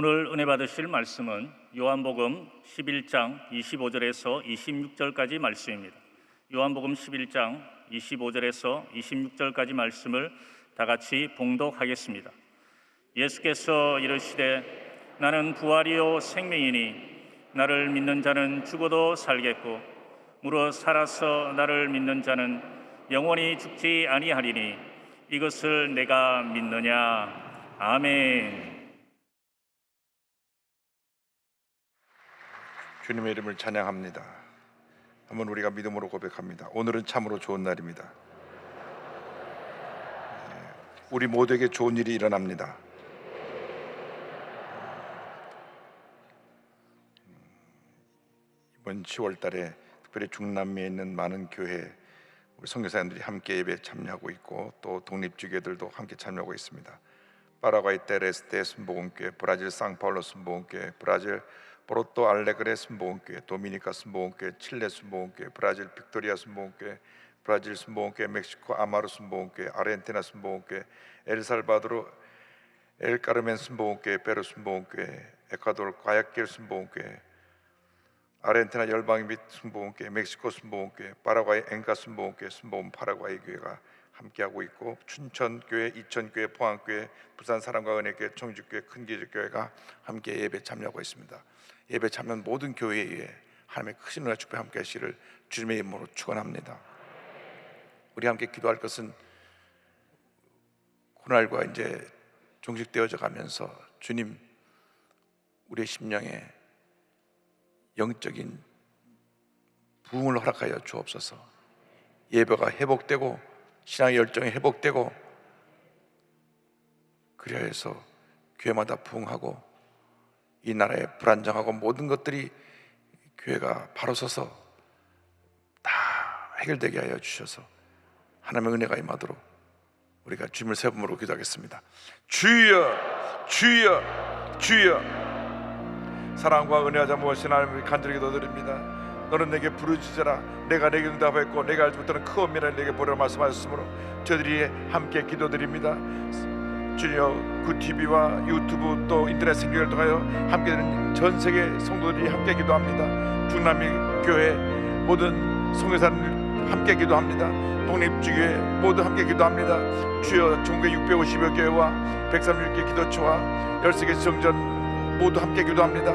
오늘 은혜 받으실 말씀은 요한복음 11장 25절에서 26절까지 말씀입니다. 요한복음 11장 25절에서 26절까지 말씀을 다 같이 봉독하겠습니다. 예수께서 이르시되 나는 부활이요 생명이니 나를 믿는 자는 죽어도 살겠고 무릇 살아서 나를 믿는 자는 영원히 죽지 아니하리니 이것을 내가 믿느냐 아멘. 주님의 이름을 찬양합니다. 한번 우리가 믿음으로 고백합니다. 오늘은 참으로 좋은 날입니다. 예, 우리 모두에게 좋은 일이 일어납니다. 음, 이번 10월 달에 특별히 중남미에 있는 많은 교회 우리 선교사님들이 함께 예배에 참여하고 있고 또 독립주교들도 함께 참여하고 있습니다. 파라과이 테레스테 순복음교회, 브라질 상파울로 순복음교회, 브라질 포르토 알레그레 순복음교회, 도미니카 순복음교회, 칠레 순복음교회, 브라질 빅토리아 순복음교회, 브라질 순복음교회, 멕시코 아마르 순복음교회, 아르헨티나 순복음교회, 엘살바도르 엘카르멘 순복음교회, 페루 순복음교회, 에콰도르 과야길 순복음교회, 아르헨티나 열방의 및 순복음교회, 멕시코 순복음교회, 파라과이 엔카 순복음교회, 순복음 파라과이 교회가 함께하고 있고 춘천교회, 이천교회, 포항교회, 부산 사랑과 은혜교회, 청주교회, 큰기적교회가 함께 예배 참여하고 있습니다. 예배 참여한 모든 교회에 하나님의 크신 은혜 축복 함께 하시를 주님의 이름으로 축원합니다. 우리 함께 기도할 것은 코날과 이제 종식되어져 가면서 주님 우리의 심령에 영적인 부흥을 허락하여 주옵소서. 예배가 회복되고 신앙의 열정이 회복되고 그리하 해서 교회마다 부흥하고 이 나라의 불안정하고 모든 것들이 교회가 바로 서서 다 해결되게 하여 주셔서 하나님의 은혜가 임하도록 우리가 주님을 세 번으로 기도하겠습니다. 주여, 주여, 주여. 사랑과 은혜하자 무엇이나 하나님을 간절히 기도드립니다. 너는 내게 부르짖어라 내가 내게 응답했고 내가 알지 못하는 큰 은밀한 내게 보려 말씀하셨으므로 저들이 함께 기도드립니다. 주여 그 TV와 유튜브 또 인터넷 생경을 통하여 함께 되는 전 세계 성도들이 함께 기도합니다. 중남미 교회 모든 성교사님 함께 기도합니다. 독립주교회 모두 함께 기도합니다. 주여 전국 650여 교회와 136개 기도처와 13개 정전 모두 함께 기도합니다.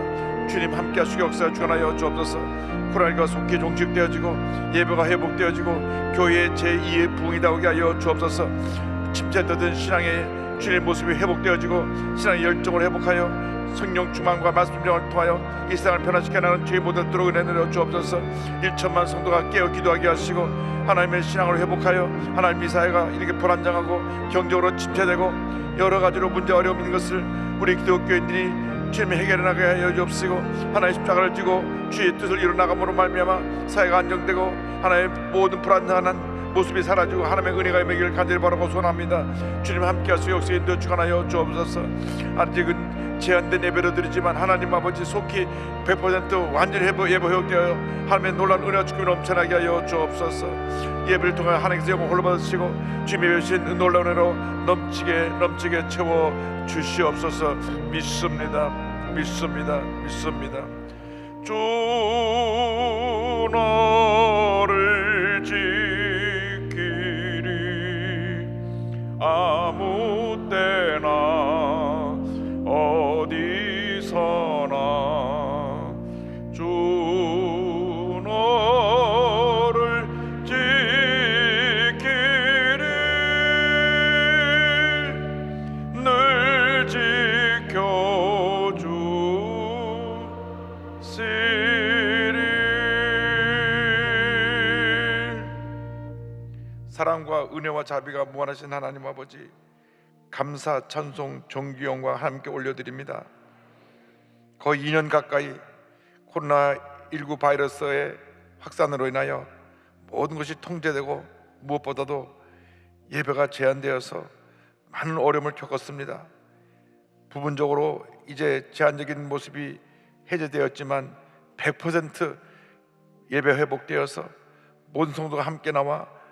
주님 함께 하시고 역사 주관하여 주옵소서 코랄과 속히 종식되어지고 예배가 회복되어지고 교회의 제2의 부흥이 나오게 하여 주옵소서 침체되던 신앙의 주님의 모습이 회복되어지고 신앙의 열정을 회복하여 성령 충만과 말씀 중을 통하여 이 세상을 변화시켜 나가는 죄의 모든 들어 은혜 내려 주옵소서 1천만 성도가 깨어 기도하게 하시고 하나님의 신앙을 회복하여 하나님 이 사회가 이렇게 불안정하고 경제적으로 침체되고 여러 가지로 문제 어려움 있는 것을 우리 기독교인들이 주님의 해결해 나가게 하여 주옵시고 하나의 십자가를 지고 주의 뜻을 이루나감으로 말미암아 사회가 안정되고 하나의 모든 불안정한 모습이 사라지고 하나님의 은혜가 임하기를 간절히 바라고 소원합니다. 주님 함께하시고 역사에 인도 주관하여 주옵소서. 아직은 제한된 예배를 드리지만 하나님 아버지 속히 100% 완전히 예배 예배 회복되어 하나님의 놀라운 은혜와 축복이 넘쳐나게 하여 주옵소서. 예배를 통해 하나님께서 영광 홀로 받으시고 주님의 주신 놀라운 은혜로 넘치게 넘치게 채워 주시옵소서. 믿습니다. 믿습니다. 믿습니다. 주너 은혜와 자비가 무한하신 하나님 아버지 감사 찬송 존귀 영광 함께 올려드립니다. 거의 2년 가까이 코로나 19 바이러스의 확산으로 인하여 모든 것이 통제되고 무엇보다도 예배가 제한되어서 많은 어려움을 겪었습니다. 부분적으로 이제 제한적인 모습이 해제되었지만 100% 예배 회복되어서 모든 성도가 함께 나와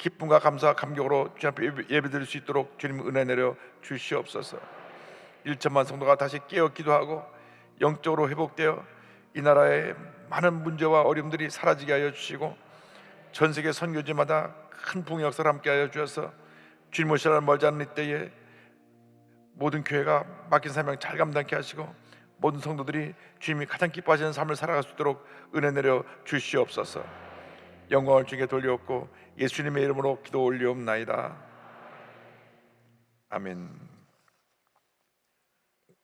기쁨과 감사와 감격으로 주님 앞에 예배- 예배드릴 수 있도록 주님 은혜 내려 주시옵소서. 1천만 성도가 다시 깨어 기도하고 영적으로 회복되어 이 나라의 많은 문제와 어려움들이 사라지게 하여 주시고 전 세계 선교지마다 큰 부흥 역사를 함께 하여 주셔서 주님 오시라는 멀지 않은 이때에 모든 교회가 맡긴 사명 잘 감당케 하시고 모든 성도들이 주님이 가장 기뻐하시는 삶을 살아갈 수 있도록 은혜 내려 주시옵소서. 영광을 주께 돌려옵고 예수님의 이름으로 기도 올리옵나이다. 아멘.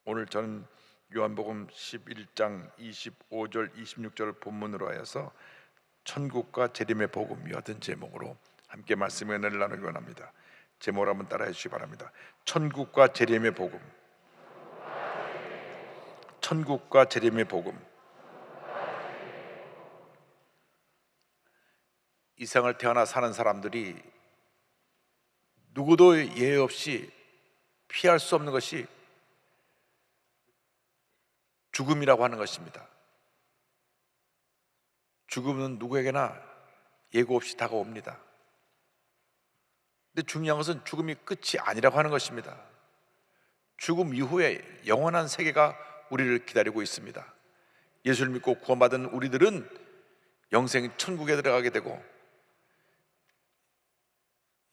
오늘 저는 요한복음 11장 25절 26절 본문으로 하여서 천국과 재림의 복음 같은 제목으로 함께 은혜를 나누기 원합니다. 제목을 한번 따라해 주시기 바랍니다. 천국과 재림의 복음. 천국과 재림의 복음. 이 세상을 태어나 사는 사람들이 누구도 예외 없이 피할 수 없는 것이 죽음이라고 하는 것입니다. 죽음은 누구에게나 예고 없이 다가옵니다. 근데 중요한 것은 죽음이 끝이 아니라고 하는 것입니다. 죽음 이후에 영원한 세계가 우리를 기다리고 있습니다. 예수를 믿고 구원받은 우리들은 영생 천국에 들어가게 되고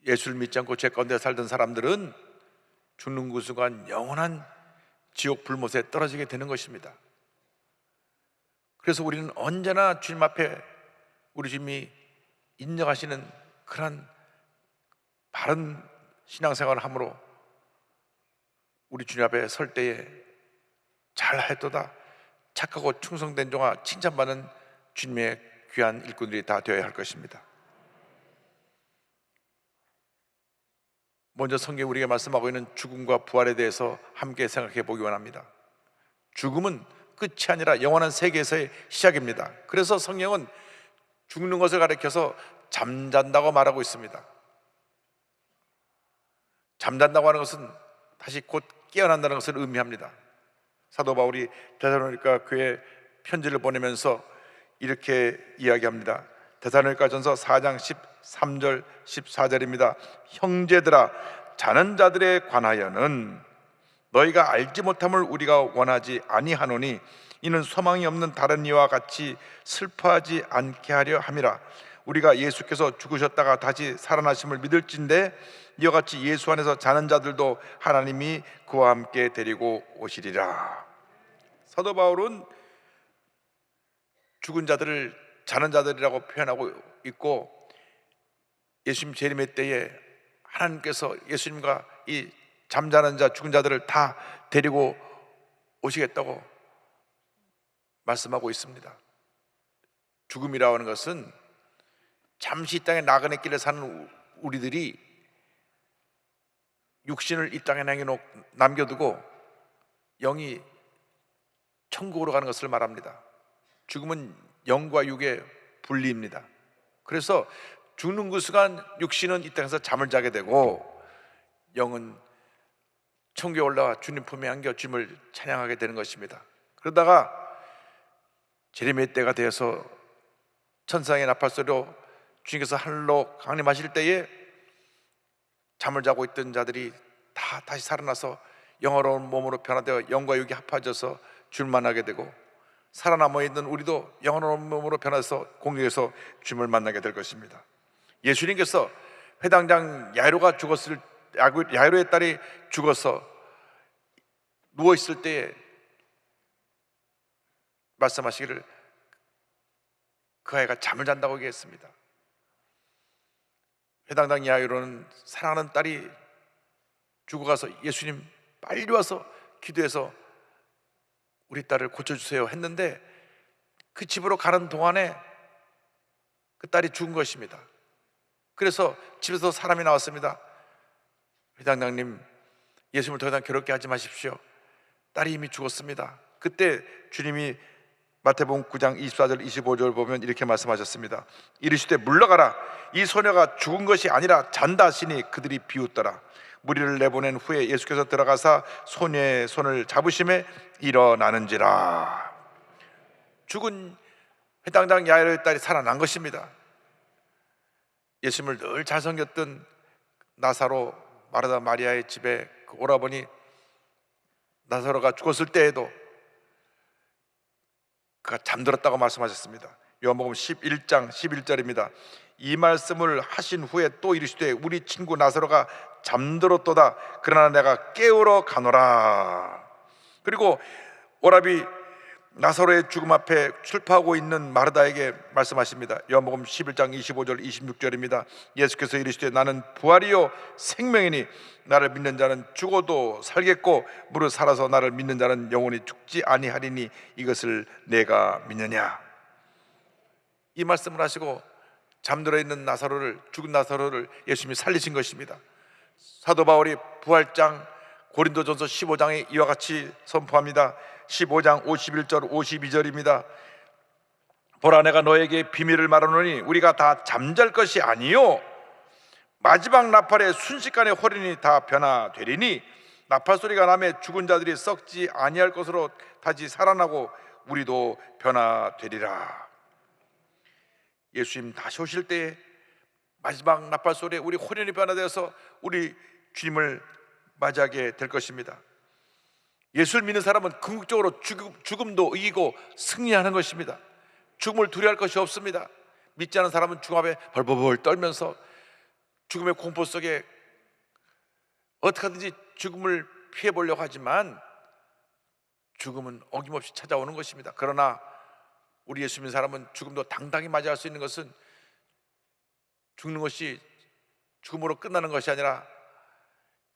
예수를 믿지 않고 죄 가운데 살던 사람들은 죽는 그 순간 영원한 지옥 불못에 떨어지게 되는 것입니다. 그래서 우리는 언제나 주님 앞에 우리 주님이 인정하시는 그런 바른 신앙생활을 함으로 우리 주님 앞에 설 때에 잘했도다 착하고 충성된 종아 칭찬받는 주님의 귀한 일꾼들이 다 되어야 할 것입니다. 먼저 성경 우리가 말씀하고 있는 죽음과 부활에 대해서 함께 생각해 보기 원합니다. 죽음은 끝이 아니라 영원한 세계에서의 시작입니다. 그래서 성경은 죽는 것을 가리켜서 잠잔다고 말하고 있습니다. 잠잔다고 하는 것은 다시 곧 깨어난다는 것을 의미합니다. 사도 바울이 데살로니가 교회 편지를 보내면서 이렇게 이야기합니다. 데살로니가 전서 4장 13절 14절입니다. 형제들아 자는 자들에 관하여는 너희가 알지 못함을 우리가 원하지 아니하노니 이는 소망이 없는 다른 이와 같이 슬퍼하지 않게 하려 함이라 우리가 예수께서 죽으셨다가 다시 살아나심을 믿을진데 이와 같이 예수 안에서 자는 자들도 하나님이 그와 함께 데리고 오시리라 사도 바울은 죽은 자들을 자는 자들이라고 표현하고 있고 예수님 재림의 때에 하나님께서 예수님과 이 잠자는 자 죽은 자들을 다 데리고 오시겠다고 말씀하고 있습니다. 죽음이라고 하는 것은 잠시 이 땅에 나그네 길에 사는 우리들이 육신을 이 땅에 남겨두고 영이 천국으로 가는 것을 말합니다. 죽음은 영과 육의 분리입니다. 그래서 죽는 그 순간 육신은 이 땅에서 잠을 자게 되고 영은 천국에 올라와 주님 품에 안겨 주님을 찬양하게 되는 것입니다. 그러다가 제레미의 때가 되어서 천상의 나팔소리로 주님께서 하늘로 강림하실 때에 잠을 자고 있던 자들이 다 다시 살아나서 영어로운 몸으로 변화되어 영과 육이 합해져서 줄만하게 되고 살아남아 있는 우리도 영원한 몸으로 변해서 공중에서 주님을 만나게 될 것입니다. 예수님께서 회당장 야이로가 죽었을 야이로의 딸이 죽어서 누워 있을 때에 말씀하시기를 그 아이가 잠을 잔다고 얘기했습니다. 회당장 야이로는 사랑하는 딸이 죽어가서 예수님 빨리 와서 기도해서 우리 딸을 고쳐주세요 했는데 그 집으로 가는 동안에 그 딸이 죽은 것입니다. 그래서 집에서 사람이 나왔습니다. 회장장님, 예수님을 더 이상 괴롭게 하지 마십시오. 딸이 이미 죽었습니다. 그때 주님이 마태복음 9장 24절 25절 보면 이렇게 말씀하셨습니다. 이르시되 물러가라. 이 소녀가 죽은 것이 아니라 잔다 하시니 그들이 비웃더라. 무리를 내보낸 후에 예수께서 들어가사 소녀의 손을 잡으심에 일어나는지라. 죽은 회당장 야이로의 딸이 살아난 것입니다. 예수님을 늘잘 섬겼던 나사로 마르다 마리아의 집에 그 오라버니 나사로가 죽었을 때에도 그가 잠들었다고 말씀하셨습니다. 요한복음 11장 11절입니다. 이 말씀을 하신 후에 또 이르시되 우리 친구 나사로가 잠들었도다. 그러나 내가 깨우러 가노라. 그리고 오라비 나사로의 죽음 앞에 출파하고 있는 마르다에게 말씀하십니다. 요한복음 11장 25절 26절입니다. 예수께서 이르시되 나는 부활이요 생명이니 나를 믿는 자는 죽어도 살겠고 무릇 살아서 나를 믿는 자는 영원히 죽지 아니하리니 이것을 내가 믿느냐. 이 말씀을 하시고 잠들어 있는 나사로를 죽은 나사로를 예수님이 살리신 것입니다. 사도 바울이 부활장 고린도전서 15장에 이와 같이 선포합니다. 15장 51절 52절입니다. 보라 내가 너에게 비밀을 말하노니 우리가 다 잠잘 것이 아니요 마지막 나팔에 순식간에 호련이 다 변화되리니 나팔 소리가 나매 죽은 자들이 썩지 아니할 것으로 다시 살아나고 우리도 변화되리라. 예수님 다시 오실 때에 마지막 나팔 소리에 우리 호련이 변화되어서 우리 주님을 맞이하게 될 것입니다. 예수를 믿는 사람은 궁극적으로 죽음, 죽음도 이기고 승리하는 것입니다. 죽음을 두려워할 것이 없습니다. 믿지 않은 사람은 죽음 앞에 벌벌벌 떨면서 죽음의 공포 속에 어떻게 하든지 죽음을 피해 보려고 하지만 죽음은 어김없이 찾아오는 것입니다. 그러나 우리 예수 믿는 사람은 죽음도 당당히 맞이할 수 있는 것은 죽는 것이 죽음으로 끝나는 것이 아니라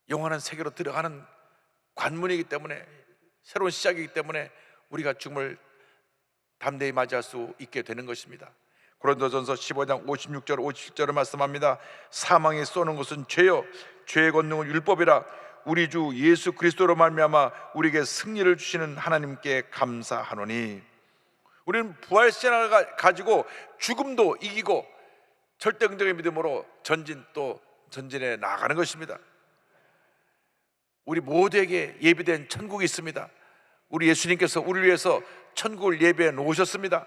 영원한 세계로 들어가는 관문이기 때문에 새로운 시작이기 때문에 우리가 죽음을 담대히 맞이할 수 있게 되는 것입니다. 고린도전서 15장 56절 57절을 말씀합니다. 사망에 쏘는 것은 죄요 죄의 권능은 율법이라 우리 주 예수 그리스도로 말미암아 우리에게 승리를 주시는 하나님께 감사하노니 우리는 부활 신앙을 가- 가지고 죽음도 이기고 절대긍정의 믿음으로 전진 또 전진해 나가는 것입니다. 우리 모두에게 예비된 천국이 있습니다. 우리 예수님께서 우리를 위해서 천국을 예비해 놓으셨습니다.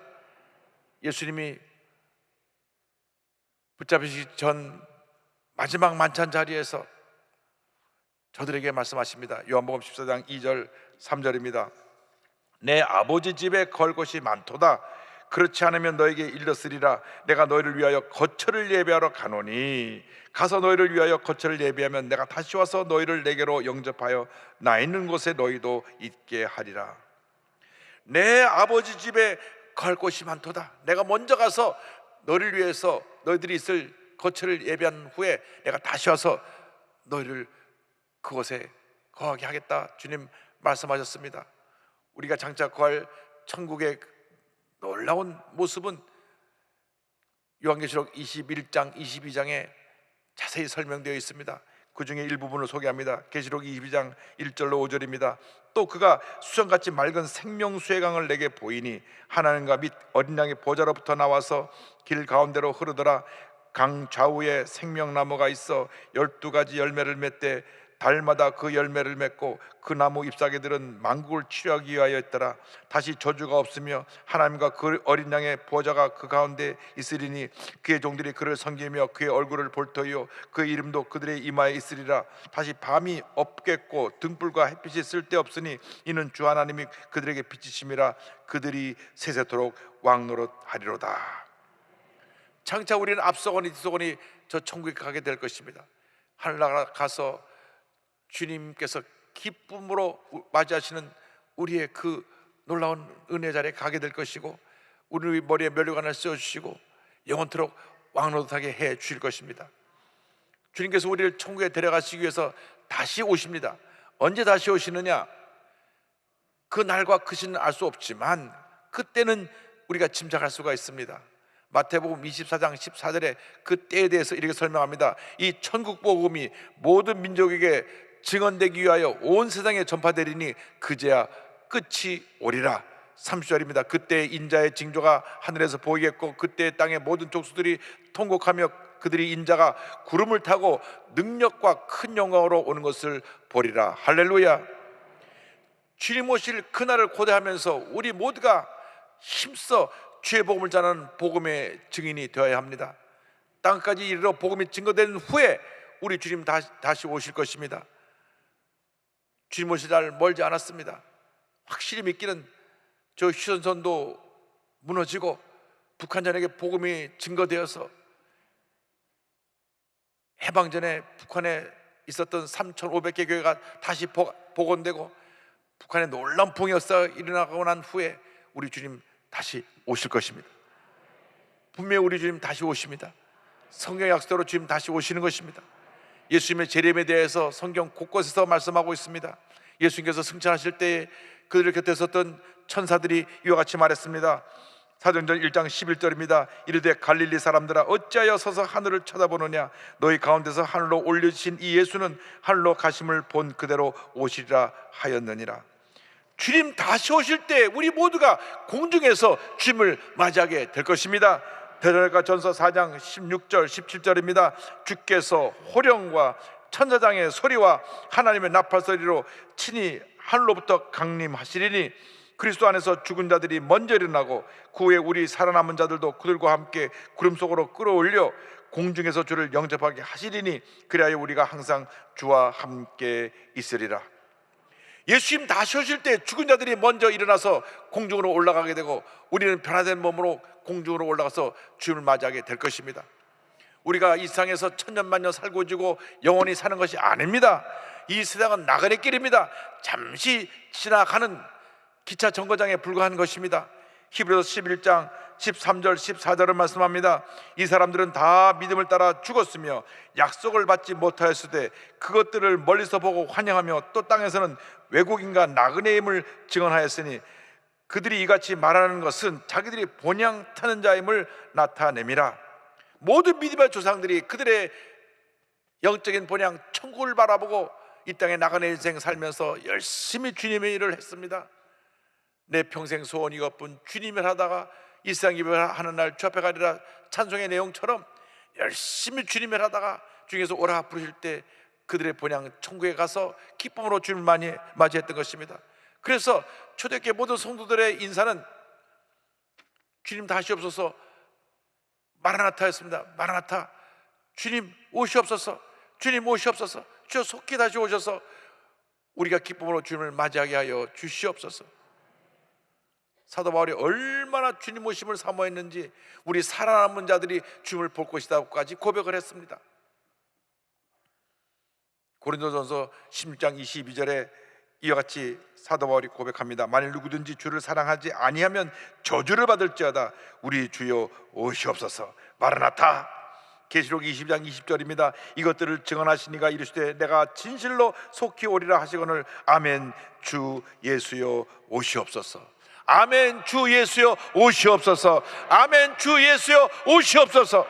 예수님이 붙잡히시기 전 마지막 만찬 자리에서 저들에게 말씀하십니다. 요한복음 14장 2절 3절입니다. 내 아버지 집에 걸 곳이 많도다. 그렇지 않으면 너에게 일렀으리라. 내가 너희를 위하여 거처를 예배하러 가노니 가서 너희를 위하여 거처를 예배하면 내가 다시 와서 너희를 내게로 영접하여 나 있는 곳에 너희도 있게 하리라. 내 아버지 집에 갈 곳이 많도다. 내가 먼저 가서 너를 위해서 너희들이 있을 거처를 예배한 후에 내가 다시 와서 너희를 그곳에 거하게 하겠다. 주님 말씀하셨습니다. 우리가 장차 거할 천국의 놀라운 모습은 요한계시록 21장, 22장에 자세히 설명되어 있습니다. 그 중에 일부분을 소개합니다. 계시록 22장 1절로 5절입니다. 또 그가 수정같이 맑은 생명수의 강을 내게 보이니 하나님과 및 어린 양의 보좌로부터 나와서 길 가운데로 흐르더라. 강 좌우에 생명나무가 있어 열두 가지 열매를 맺되 달마다 그 열매를 맺고 그 나무 잎사귀들은 만국을 치료하기 위하여였더라. 다시 저주가 없으며 하나님과 그 어린 양의 보좌가 그 가운데 있으리니 그의 종들이 그를 섬기며 그의 얼굴을 볼 터이요 그의 이름도 그들의 이마에 있으리라. 다시 밤이 없겠고 등불과 햇빛이 쓸데없으니 이는 주 하나님이 그들에게 빛이심이라 그들이 세세토록 왕노릇 하리로다. 장차 우리는 앞서거니 뒤서거니 저 천국에 가게 될 것입니다. 하늘나라 가서 주님께서 기쁨으로 맞이하시는 우리의 그 놀라운 은혜 자리에 가게 될 것이고 우리 머리에 면류관을 씌워 주시고 영원토록 왕노릇하게 해 주실 것입니다. 주님께서 우리를 천국에 데려가시기 위해서 다시 오십니다. 언제 다시 오시느냐? 그 날과 그 시는 알 수 없지만 그때는 우리가 짐작할 수가 있습니다. 마태복음 24장 14절에 그 때에 대해서 이렇게 설명합니다. 이 천국 복음이 모든 민족에게 증언되기 위하여 온 세상에 전파되리니 그제야 끝이 오리라. 30절입니다. 그때 인자의 징조가 하늘에서 보이겠고 그때 땅의 모든 족수들이 통곡하며 그들이 인자가 구름을 타고 능력과 큰 영광으로 오는 것을 보리라. 할렐루야. 주님 오실 그날을 고대하면서 우리 모두가 힘써 주의 복음을 전하는 복음의 증인이 되어야 합니다. 땅까지 이르러 복음이 증거된 후에 우리 주님 다시, 다시 오실 것입니다. 주님 오실 날 멀지 않았습니다. 확실히 믿기는 저 휴전선도 무너지고 북한전에게 복음이 증거되어서 해방 전에 북한에 있었던 3,500개 교회가 다시 복- 복원되고 북한에 놀라운 풍이 역사 일어나고 난 후에 우리 주님 다시 오실 것입니다. 분명히 우리 주님 다시 오십니다. 성경 약속대로 주님 다시 오시는 것입니다. 예수님의 재림에 대해서 성경 곳곳에서 말씀하고 있습니다. 예수님께서 승천하실 때 그들 곁에 섰던 천사들이 이와 같이 말했습니다. 사도행전 1장 11절입니다. 이르되 갈릴리 사람들아 어찌하여 서서 하늘을 쳐다보느냐 너희 가운데서 하늘로 올려주신 이 예수는 하늘로 가심을 본 그대로 오시리라 하였느니라. 주님 다시 오실 때 우리 모두가 공중에서 주님을 맞이하게 될 것입니다. 데살로니가 전서 4장 16절 17절입니다. 주께서 호령과 천사장의 소리와 하나님의 나팔 소리로 친히 하늘로부터 강림하시리니 그리스도 안에서 죽은 자들이 먼저 일어나고 그 후에 우리 살아남은 자들도 그들과 함께 구름 속으로 끌어올려 공중에서 주를 영접하게 하시리니 그리하여 우리가 항상 주와 함께 있으리라. 예수님 다시 오실 때 죽은 자들이 먼저 일어나서 공중으로 올라가게 되고 우리는 변화된 몸으로 공중으로 올라가서 주님을 맞이하게 될 것입니다. 우리가 이 세상에서 천년만년 살고 지고 영원히 사는 것이 아닙니다. 이 세상은 나그네 길입니다. 잠시 지나가는 기차 정거장에 불과한 것입니다. 히브리서 11장 13절 14절을 말씀합니다. 이 사람들은 다 믿음을 따라 죽었으며 약속을 받지 못하였을 때 그것들을 멀리서 보고 환영하며 또 땅에서는 외국인과 나그네임을 증언하였으니 그들이 이같이 말하는 것은 자기들이 본향 타는 자임을 나타내미라. 모든 믿음의 조상들이 그들의 영적인 본향 천국을 바라보고 이 땅에 나가는 인생 살면서 열심히 주님의 일을 했습니다. 내 평생 소원 이것뿐 주님을 하다가 이 세상 이별하는 날주 앞에 가리라 찬송의 내용처럼 열심히 주님을 하다가 중에서 오라 부르실 때 그들의 본향 천국에 가서 기쁨으로 주님을 많이 맞이했던 것입니다. 그래서 초대교회 모든 성도들의 인사는 주님 다시 없어서 마라나타였습니다. 마라나타 주님 오시옵소서 주님 오시옵소서 주여 속히 다시 오셔서 우리가 기쁨으로 주님을 맞이하게 하여 주시옵소서 사도 바울이 얼마나 주님 오심을 사모했는지 우리 살아남은 자들이 주님을 볼 것이다고까지 고백을 했습니다 고린도전서 16장 22절에 이와 같이 사도 바울이 고백합니다. 만일 누구든지 주를 사랑하지 아니하면 저주를 받을지어다. 우리 주여 오시옵소서. 마라나타. 계시록 20장 20절입니다. 이것들을 증언하시니가 이르시되 내가 진실로 속히 오리라 하시거늘 아멘 주 예수여 오시옵소서. 아멘 주 예수여 오시옵소서. 아멘 주 예수여 오시옵소서.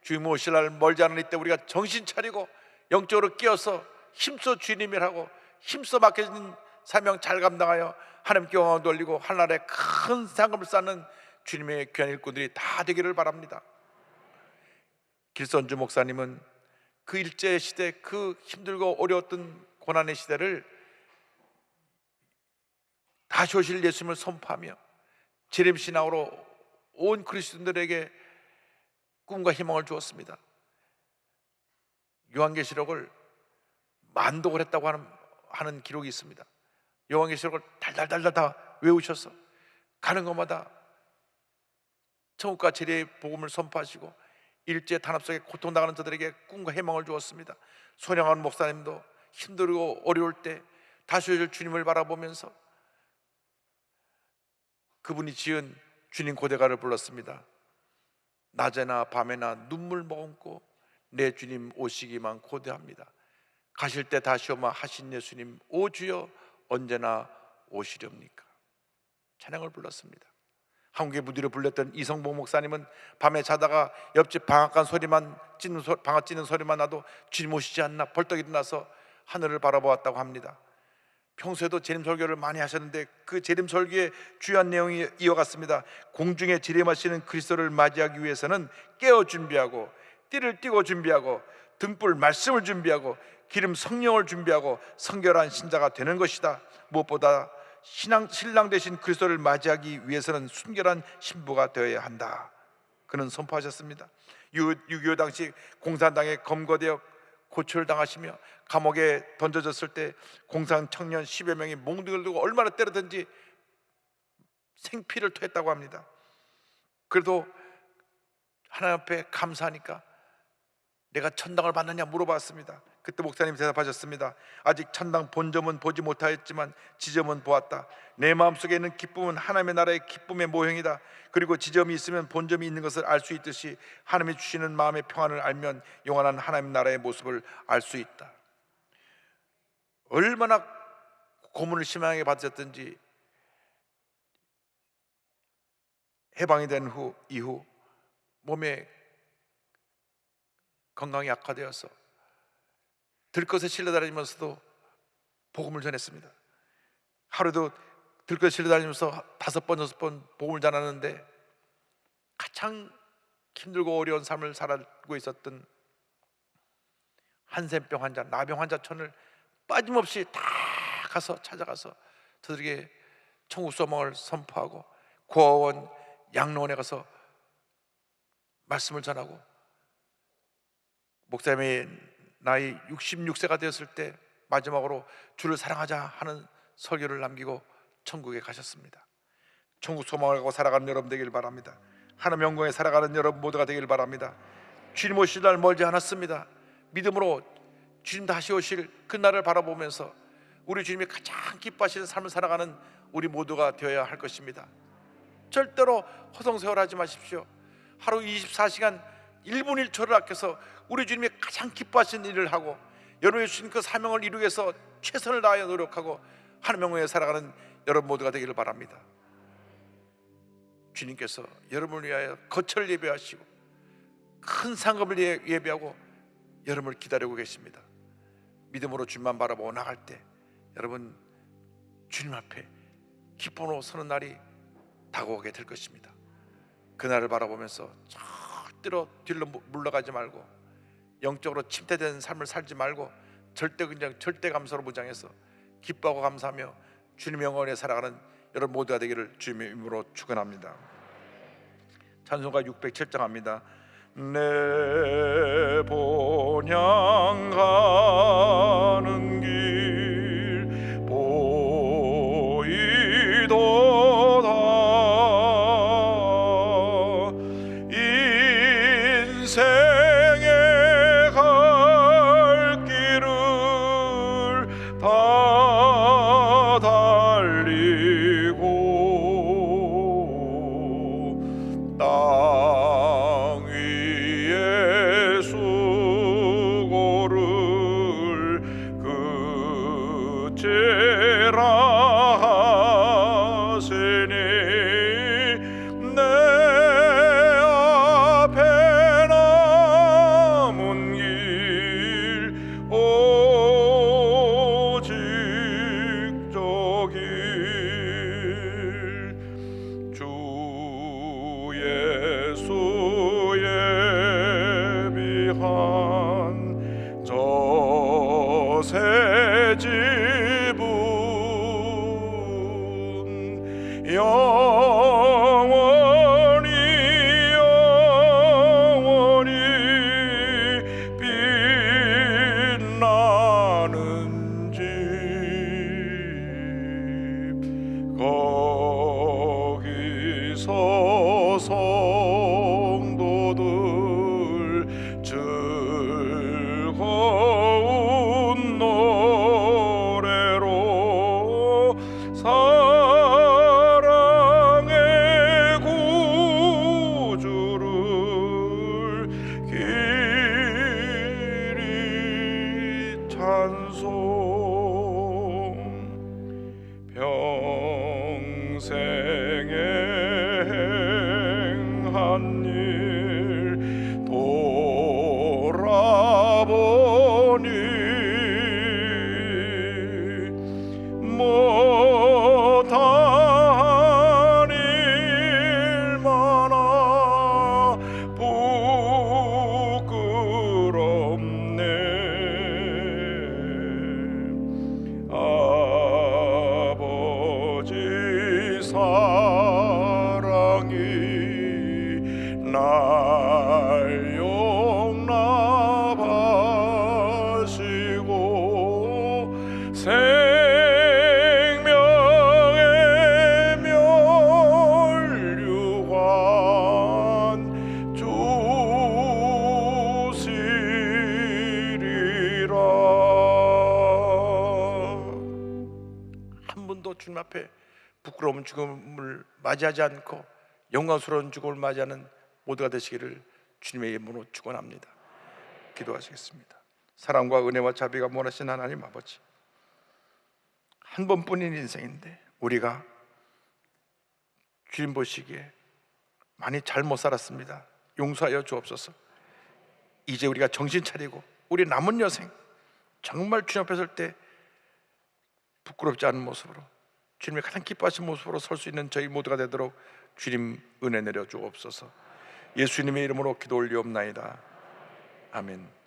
주님 오실 날 멀지 않은 이때 우리가 정신 차리고 영적으로 깨어서 힘써 주님이라고 힘써 맡겨진 사명 잘 감당하여 하나님께 영광 돌리고 하늘에 큰 상금을 쌓는 주님의 귀한 일꾼들이 다 되기를 바랍니다. 길선주 목사님은 그 일제 시대 그 힘들고 어려웠던 고난의 시대를 다시 오실 예수님을 선포하며 재림 신앙으로 온 그리스도인들에게 꿈과 희망을 주었습니다. 요한계시록을 만독을 했다고 하는, 하는 기록이 있습니다. 요한계시록을 달달달달 다 외우셔서 가는 곳마다 천국과 재래의 복음을 선포하시고 일제 탄압 속에 고통당하는 자들에게 꿈과 희망을 주었습니다. 손양한 목사님도 힘들고 어려울 때 다시 오실 주님을 바라보면서 그분이 지은 주님 고대가를 불렀습니다. 낮에나 밤에나 눈물 머금고 내 주님 오시기만 고대합니다. 가실 때 다시 오마 하신 예수님 오 주여 언제나 오시렵니까? 찬양을 불렀습니다. 한국의 무디를 불렀던 이성봉 목사님은 밤에 자다가 옆집 방앗간 소리만 찢는 소, 방앗 찢는 소리만 나도 주님 오시지 않나 벌떡 일어나서 하늘을 바라보았다고 합니다. 평소에도 재림 설교를 많이 하셨는데 그 재림 설교의 주요한 내용이 이어갔습니다. 공중에 재림하시는 그리스도를 맞이하기 위해서는 깨어 준비하고 띠를 띠고 준비하고 등불 말씀을 준비하고 기름 성령을 준비하고 성결한 신자가 되는 것이다. 무엇보다 신앙 신랑 되신 그리스도를 맞이하기 위해서는 순결한 신부가 되어야 한다. 그는 선포하셨습니다. 6.25 당시 공산당에 검거되어 고초를 당하시며 감옥에 던져졌을 때 공산 청년 10여 명이 몽둥이를 들고 얼마나 때르든지 생피를 토했다고 합니다. 그래도 하나님 앞에 감사하니까 내가 천당을 받느냐 물어봤습니다. 그때 목사님 대답하셨습니다. 아직 천당 본점은 보지 못하였지만 지점은 보았다. 내 마음속에 있는 기쁨은 하나님의 나라의 기쁨의 모형이다. 그리고 지점이 있으면 본점이 있는 것을 알 수 있듯이 하나님이 주시는 마음의 평안을 알면 영원한 하나님 나라의 모습을 알 수 있다. 얼마나 고문을 심하게 받으셨든지 해방이 된 후 이후 몸에 건강이 악화되어서 들것에 실려다니면서도 복음을 전했습니다. 하루도 들것에 실려다니면서 다섯 번 여섯 번 복음을 전하는데 가장 힘들고 어려운 삶을 살고 있었던 한센병 환자, 나병 환자촌을 빠짐없이 다 가서 찾아가서 저들에게 천국 소망을 선포하고 고아원, 양로원에 가서 말씀을 전하고 목사님이 나이 66세가 되었을 때 마지막으로 주를 사랑하자 하는 설교를 남기고 천국에 가셨습니다. 천국 소망을 갖고 살아가는 여러분 되길 바랍니다. 하나님 영광에 살아가는 여러분 모두가 되길 바랍니다. 주님 오실 날 멀지 않았습니다. 믿음으로 주님 다시 오실 그 날을 바라보면서 우리 주님이 가장 기뻐하시는 삶을 살아가는 우리 모두가 되어야 할 것입니다. 절대로 허송세월하지 마십시오. 하루 24시간 1분 1초를 아껴서 우리 주님이 가장 기뻐하시는 일을 하고 여러분의 주신 그 사명을 이루기 위해서 최선을 다하여 노력하고 하나님 영광에 살아가는 여러분 모두가 되기를 바랍니다. 주님께서 여러분을 위하여 거처를 예배하시고 큰 상급을 예- 예배하고 여러분을 기다리고 계십니다. 믿음으로 주님만 바라보고 나갈 때 여러분 주님 앞에 기쁨으로 서는 날이 다가오게 될 것입니다. 그날을 바라보면서 절대로 뒤로 물러가지 말고 영적으로 침체된 삶을 살지 말고 절대 그냥 절대 감사로 무장해서 기뻐하고 감사하며 주님 영원에 살아가는 여러분 모두가 되기를 주님의 이름으로 축원합니다. 찬송가 607장 합니다. 내 본향 가는 부끄러운 죽음을 맞이하지 않고 영광스러운 죽음을 맞이하는 모두가 되시기를 주님의 이름으로 축원합니다. 기도하시겠습니다. 사랑과 은혜와 자비가 원하신 하나님 아버지 한 번뿐인 인생인데 우리가 주님 보시기에 많이 잘못 살았습니다. 용서하여 주옵소서. 이제 우리가 정신 차리고 우리 남은 여생 정말 주님 앞에 설 때 부끄럽지 않은 모습으로 주님이 가장 기뻐하신 모습으로 설 수 있는 저희 모두가 되도록 주님 은혜 내려 주옵소서. 예수님의 이름으로 기도 올리옵나이다. 아멘.